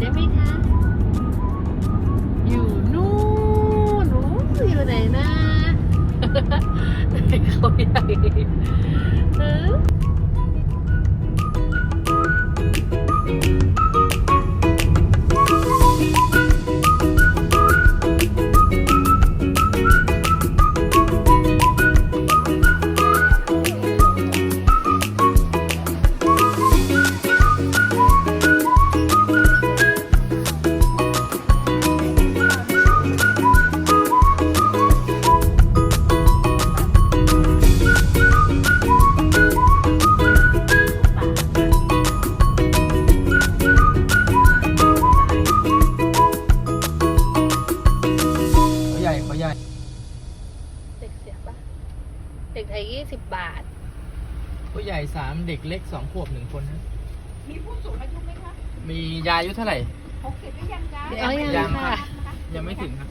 ได้ไหมคะ สิบบาท ผู้ใหญ่สามเด็กเล็กสองขวบหนึ่งคนนะมีผู้สูงอายุไหมคะมียายอายุเท่าไหร่ หกสิบหรือยังจ๊ะเดี๋ยว ยังยังค่ะครับยังไม่ถึงครับ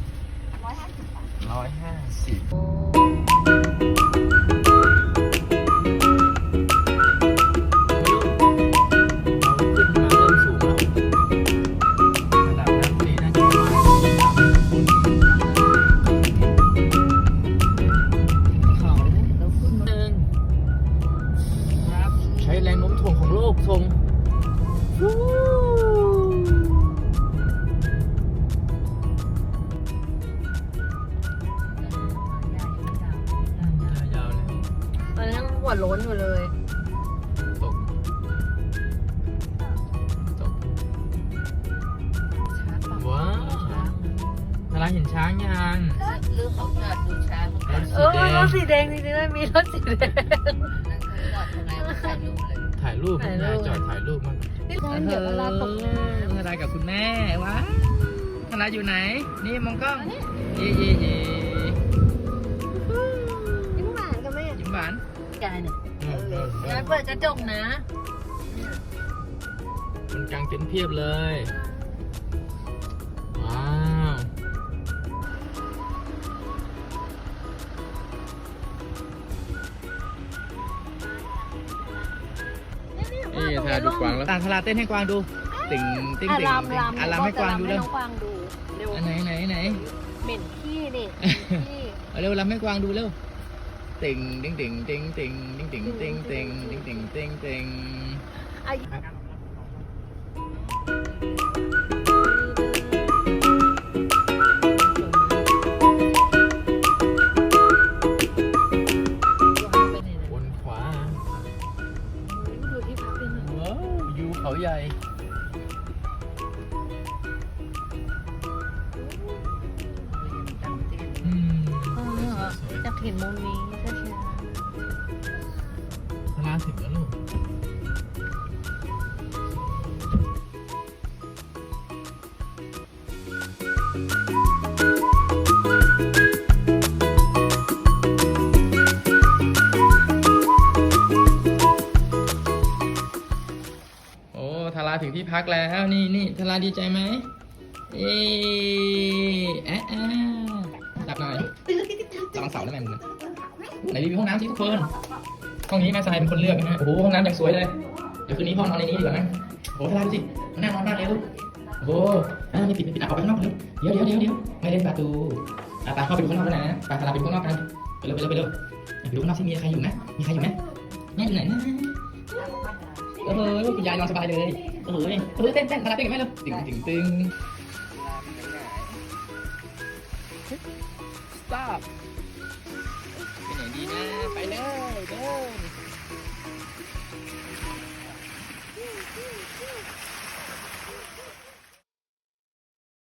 ร้อยห้าสิบบาท ร้อยห้าสิบ ล้นอยู่เลย ตกตกว้าวทาราเห็นช้างยังหรือเขาจอดดูช้างรถเอสีอแดรถสีแดงจริงๆด้วยมีรถสีแดงนั่นเขาจอดทำไมไม่ถ่ายรูปเลยถ่ายรูปถ่ายรูปยายจอดถ่ายรูปมากนี่ตอนเดี๋ยวเวลาตกน้ทารากับคุณแม่ว้าวทาราอยู่ไหน นี่มองกล้องเย่เย่เย่ำยิ้มหวานกันไหมยิ้มหวาน กายเนี่ยอืมอืมอืยายมเปิดกระจกนะคนกลางเต็นท์เพียบเลย ว้าว นี่ทาราดูกวางแล้วตาทาราเต้นให้กวางดู ติ่งติ่งอะติ่งรำรำอะรำให้กวางดูให้เร็วน้องกวางดูเร็วอันไหนไหนไหน เหม็นขี้นี่ขี้ เอาเร็วรำให้กวางดูเร็ว ติ่งติ่งติ่งติ่งติ่งติ่งติ่งติ่งติ่ เห็นมุมนี้ใช่ไหมๆทาราถึงแล้วลูกโอ้ทาราถึงที่พักแล้ว นี่นี่ทาราดีใจไหมเอ๊ะแอะแอะจับหน่อย ระวังเสาแล้วแม่มึงไหนรีวิวห้องน้ำสิทุกคนห้องนี้แม่ทรายเป็นคนเลือกนะโอ้โหห้องน้ำอย่างสวยเลยเดี๋ยวคืนนี้พ่อนอนในนี้ดีกว่านะโอ้โหทาราดูสิมันน่านอนมากเลยลูกโอ้อ่าไม่ปิดไม่ปิดออกไปข้างนอกเลยเดี๋ยวเดี๋ยวเดี๋ยวเดี๋ยวไม่เล่นประตูอะไปเข้าไปดูข้างนอกกันนะไปทาราไปดูข้างนอกกันไปเร็วไปเร็วไปเร็วไปดูข้างนอกสิมีใครอยู่ไหมมีใครอยู่ไหมแม่อยู่ไหนนะโอ้โหคุณยายนอนสบายเลยโอ้โหเออเต้นเต้นมาเต้นกันไหมลูกตึงตึงตึง stop ดีนะ ไปเลย